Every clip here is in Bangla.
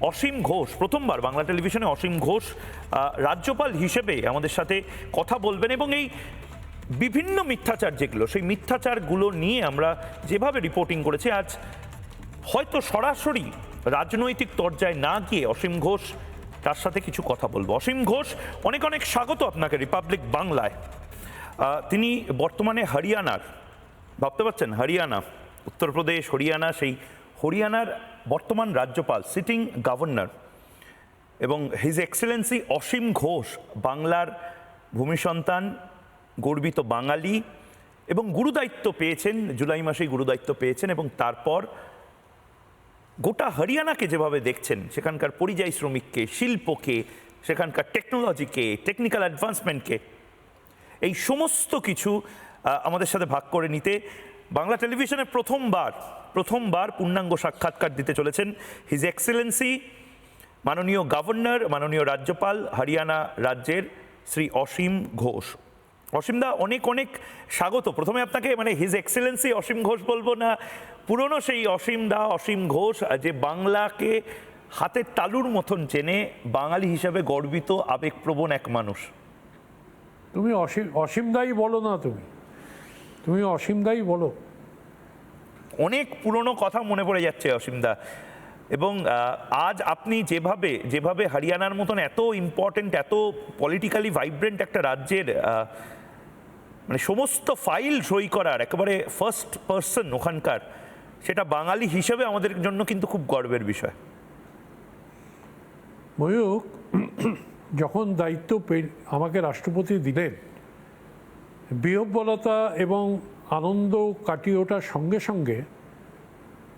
অসীম ঘোষ, প্রথমবার বাংলা টেলিভিশনে অসীম ঘোষ রাজ্যপাল হিসেবে আমাদের সাথে কথা বলবেন এবং এই বিভিন্ন মিথ্যাচার যেগুলো, সেই মিথ্যাচারগুলো নিয়ে আমরা যেভাবে রিপোর্টিং করেছি, আজ হয়তো সরাসরি রাজনৈতিক তরজায় না গিয়ে অসীম ঘোষ তার সাথে কিছু কথা বলব। অসীম ঘোষ, অনেক অনেক স্বাগত আপনাকে রিপাবলিক বাংলায়। তিনি বর্তমানে হরিয়ানার, ভাবতে পারছেন? হরিয়ানা, উত্তরপ্রদেশ, হরিয়ানা, সেই হরিয়ানার বর্তমান রাজ্যপাল সিটিং গভর্নর এবং হিজ এক্সেলেন্সি অসীম ঘোষ, বাংলার ভূমি সন্তান, গর্বিত বাঙালি, এবং গুরুদায়িত্ব পেয়েছেন, জুলাই মাসেই গুরুদায়িত্ব পেয়েছেন, এবং তারপর গোটা হরিয়ানাকে যেভাবে দেখছেন, সেখানকার পরিযায়ী শ্রমিককে, শিল্পকে, সেখানকার টেকনোলজিকে টেকনিক্যাল অ্যাডভান্সমেন্টকে এই সমস্ত কিছু আমাদের সাথে ভাগ করে নিতে বাংলা টেলিভিশনে প্রথমবার প্রথমবার পূর্ণাঙ্গ সাক্ষাৎকার দিতে চলেছেন হিজ এক্সেলেন্সি মাননীয় গভর্নর মাননীয় রাজ্যপাল হরিয়ানা রাজ্যের শ্রী অসীম ঘোষ। অসীমদা অনেক অনেক স্বাগত। প্রথমে আপনাকে মানে হিজ এক্সেলেন্সি অসীম ঘোষ বলব না, পুরনো সেই অসীম দা, অসীম ঘোষ, যে বাংলাকে হাতের তালুর মতন চেনে বাঙালি হিসাবে গর্বিত, আবেগপ্রবণ এক মানুষ। তুমি অসীম অসীমদাই বলো না তুমি। তুমি অসীমদাই বলো। অনেক পুরনো কথা মনে পড়ে যাচ্ছে অসীমদা এবং আজ আপনি যেভাবে যেভাবে হরিয়ানার মতন এত ইম্পর্টেন্ট এত পলিটিক্যালি ভাইব্রেন্ট একটা রাজ্যের মানে সমস্ত ফাইল সই করার একেবারে ফার্স্ট পার্সন ওখানকার সেটা বাঙালি হিসেবে আমাদের জন্য কিন্তু খুব গর্বের বিষয়। ময়ূক যখন দায়িত্ব পে- আমাকে রাষ্ট্রপতি দিলেন বিহব্বলতা এবং আনন্দ কাটিয়ে ওঠার সঙ্গে সঙ্গে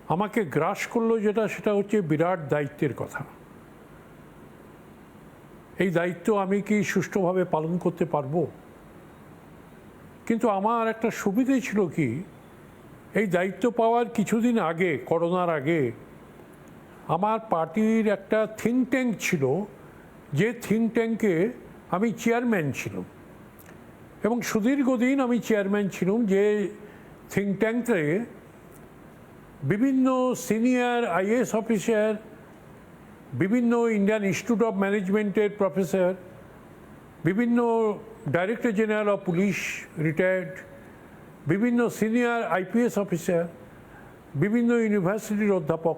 আমাকে গ্রাস করল যেটা, সেটা হচ্ছে বিরাট দায়িত্বের কথা। এই দায়িত্ব আমি কি সুষ্ঠুভাবে পালন করতে পারব? কিন্তু আমার একটা সুবিধে ছিল কি, এই দায়িত্ব পাওয়ার কিছুদিন আগে, করোনার আগে, আমার পার্টির একটা থিঙ্ক ট্যাঙ্ক ছিল, যে থিঙ্ক ট্যাঙ্কে আমি চেয়ারম্যান ছিলাম। এবং সুদীর্ঘদিন আমি চেয়ারম্যান ছিলাম যে থিঙ্ক ট্যাঙ্কে বিভিন্ন সিনিয়র আইএস অফিসার বিভিন্ন ইন্ডিয়ান ইনস্টিটিউট অফ ম্যানেজমেন্টের প্রফেসর বিভিন্ন director general of police retired বিভিন্ন সিনিয়র আইপিএস অফিসার বিভিন্ন ইউনিভার্সিটির অধ্যাপক,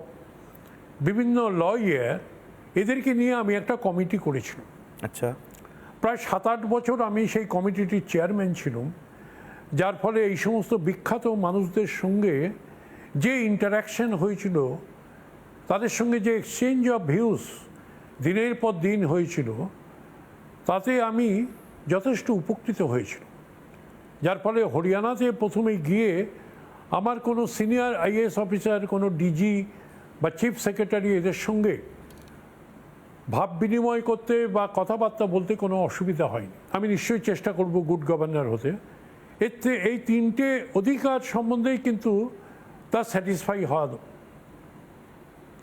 বিভিন্ন লয়ার এদেরকে নিয়ে আমি একটা কমিটি করেছিলাম। আচ্ছা। প্রায় সাত আট বছর আমি সেই কমিটিটির চেয়ারম্যান ছিলাম, যার ফলে এই সমস্ত বিখ্যাত মানুষদের সঙ্গে যে ইন্টারাকশন হয়েছিল, তাদের সঙ্গে যে এক্সচেঞ্জ অফ ভিউজ দিনের পর দিন হয়েছিল, তাতে আমি যথেষ্ট উপকৃত হয়েছিল যার ফলে হরিয়ানাতে প্রথমে গিয়ে আমার কোনো সিনিয়র আইএস অফিসার কোনো ডিজি বা চিফ সেক্রেটারি এদের সঙ্গে ভাব বিনিময় করতে বা কথাবার্তা বলতে কোনো অসুবিধা হয়নি। আমি নিশ্চয়ই চেষ্টা করব গুড গভর্নর হতে। এতে এই তিনটে অধিকার সম্বন্ধেই কিন্তু তা স্যাটিসফাই হওয়া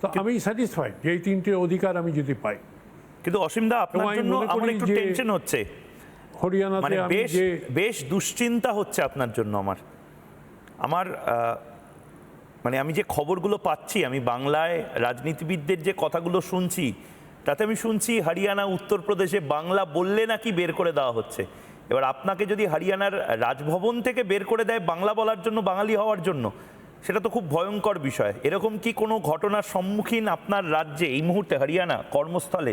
তা আমি স্যাটিসফাইড যে এই তিনটে অধিকার আমি যদি পাই। কিন্তু অসীমদা আপনার জন্য আমার একটু টেনশন হচ্ছে। হরিয়ানাতে মানে আমি বেশ যে বেশ দুশ্চিন্তা হচ্ছে আপনার জন্য আমার। আমার মানে আমি যে খবরগুলো পাচ্ছি আমি বাংলায় রাজনীতিবিদদের যে কথাগুলো শুনছি তাতে আমি শুনছি হরিয়ানা, উত্তরপ্রদেশে বাংলা বললে নাকি বের করে দেওয়া হচ্ছে। এবার আপনাকে যদি হরিয়ানার রাজভবন থেকে বের করে দেয় বাংলা বলার জন্য, বাঙালি হওয়ার জন্য, সেটা তো খুব ভয়ঙ্কর বিষয়। এরকম কি কোনো ঘটনার সম্মুখীন আপনার রাজ্যে এই মুহূর্তে হরিয়ানা কর্মস্থলে?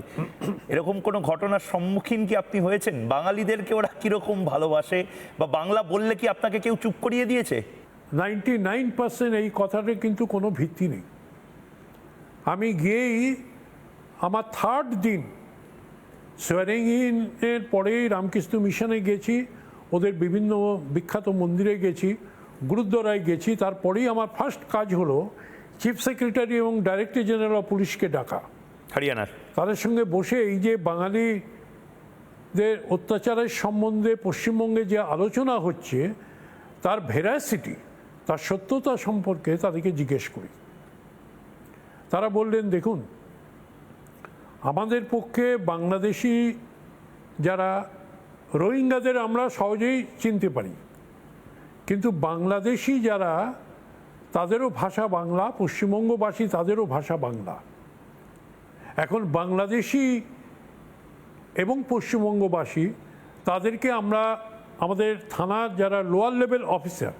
এরকম কোনো ঘটনার সম্মুখীন কি আপনি হয়েছেন? বাঙালিদেরকে ওরা কীরকম ভালোবাসে? বা বাংলা বললে কি আপনাকে কেউ চুপ করিয়ে দিয়েছে? নাইনটি নাইন পার্সেন্ট এই কথাটা কিন্তু কোনো ভিত্তি নেই। আমি গিয়েই আমার থার্ড দিন সোয়ারিং ইনের পরেই রামকৃষ্ণ মিশনে গেছি ওদের বিভিন্ন বিখ্যাত মন্দিরে গেছি গুরুদ্বারায় গেছি তারপরেই আমার ফার্স্ট কাজ হলো চিফ সেক্রেটারি এবং ডাইরেক্টর জেনারেল অফ পুলিশকে ডাকা। হরিয়ানার। তাদের সঙ্গে বসে এই যে বাঙালিদের অত্যাচারের সম্বন্ধে পশ্চিমবঙ্গে যে আলোচনা হচ্ছে তার ভেরাসিটি তার সত্যতা সম্পর্কে তাদেরকে জিজ্ঞেস করি। তারা বললেন দেখুন আমাদের পক্ষে বাংলাদেশি যারা রোহিঙ্গাদের আমরা সহজেই চিনতে পারি। কিন্তু বাংলাদেশি যারা, তাদেরও ভাষা বাংলা, পশ্চিমবঙ্গবাসী তাদেরও ভাষা বাংলা। এখন বাংলাদেশি এবং পশ্চিমবঙ্গবাসী, তাদেরকে আমরা আমাদের থানার যারা লোয়ার লেভেল অফিসার,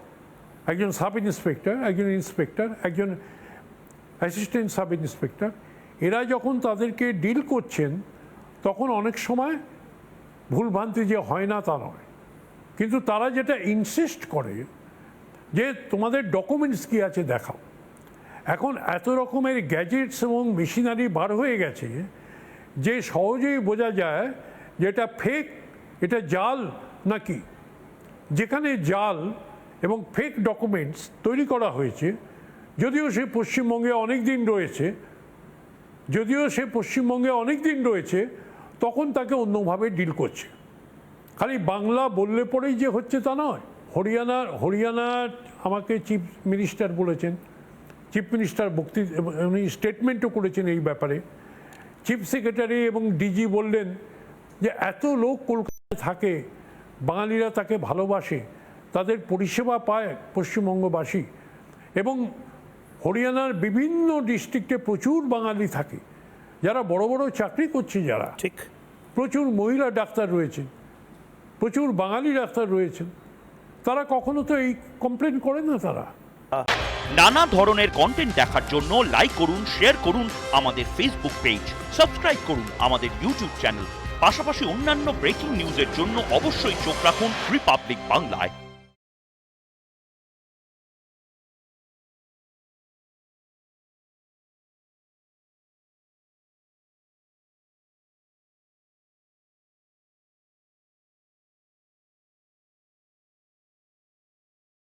একজন সাব ইন্সপেক্টর, একজন ইন্সপেক্টর, একজন অ্যাসিস্ট্যান্ট সাব ইন্সপেক্টর এরা যখন তাদেরকে ডিল করছেন, তখন অনেক সময় ভুলভ্রান্তি যে হয় না তা নয়। কিন্তু তারা যেটা ইনসিস্ট করে যে তোমাদের ডকুমেন্টস কি আছে দেখাও। এখন এত রকমের গ্যাজেটস এবং মেশিনারি বার হয়ে গেছে যে সহজেই বোঝা যায় যে এটা ফেক এটা জাল নাকি। যেখানে জাল এবং ফেক ডকুমেন্টস তৈরি করা হয়েছে, যদিও সে পশ্চিমবঙ্গে অনেক দিন রয়েছে যদিও সে পশ্চিমবঙ্গে অনেক দিন রয়েছে, তখন তাকে অন্যভাবে ডিল করছে। খালি বাংলা বললে পরেই যে হচ্ছে তা নয়। হরিয়ানা হরিয়ানার আমাকে চিফ মিনিস্টার বলেছেন। চিফ মিনিস্টার বক্তৃ উনি স্টেটমেন্টও করেছেন এই ব্যাপারে। চিফ সেক্রেটারি এবং ডিজি বললেন যে এত লোক কলকাতায় থাকে, বাঙালিরা তাকে ভালোবাসে, তাদের পরিষেবা পায় পশ্চিমবঙ্গবাসী। এবং হরিয়ানার বিভিন্ন ডিস্ট্রিক্টে প্রচুর বাঙালি থাকে। যারা বড় বড় চাকরি করছে যারা। ঠিক। প্রচুর মহিলা ডাক্তার রয়েছেন। প্রচুর বাঙালি ডাক্তার রয়েছেন। তারা কখনো তো এই কমপ্লেন করে না তারা। নানা ধরনের কন্টেন্ট দেখার জন্য লাইক করুন শেয়ার করুন আমাদের ফেসবুক পেজ সাবস্ক্রাইব করুন আমাদের ইউটিউব চ্যানেল পাশাপাশি অন্যান্য ব্রেকিং নিউজের জন্য অবশ্যই চোখ রাখুন রিপাবলিক বাংলায়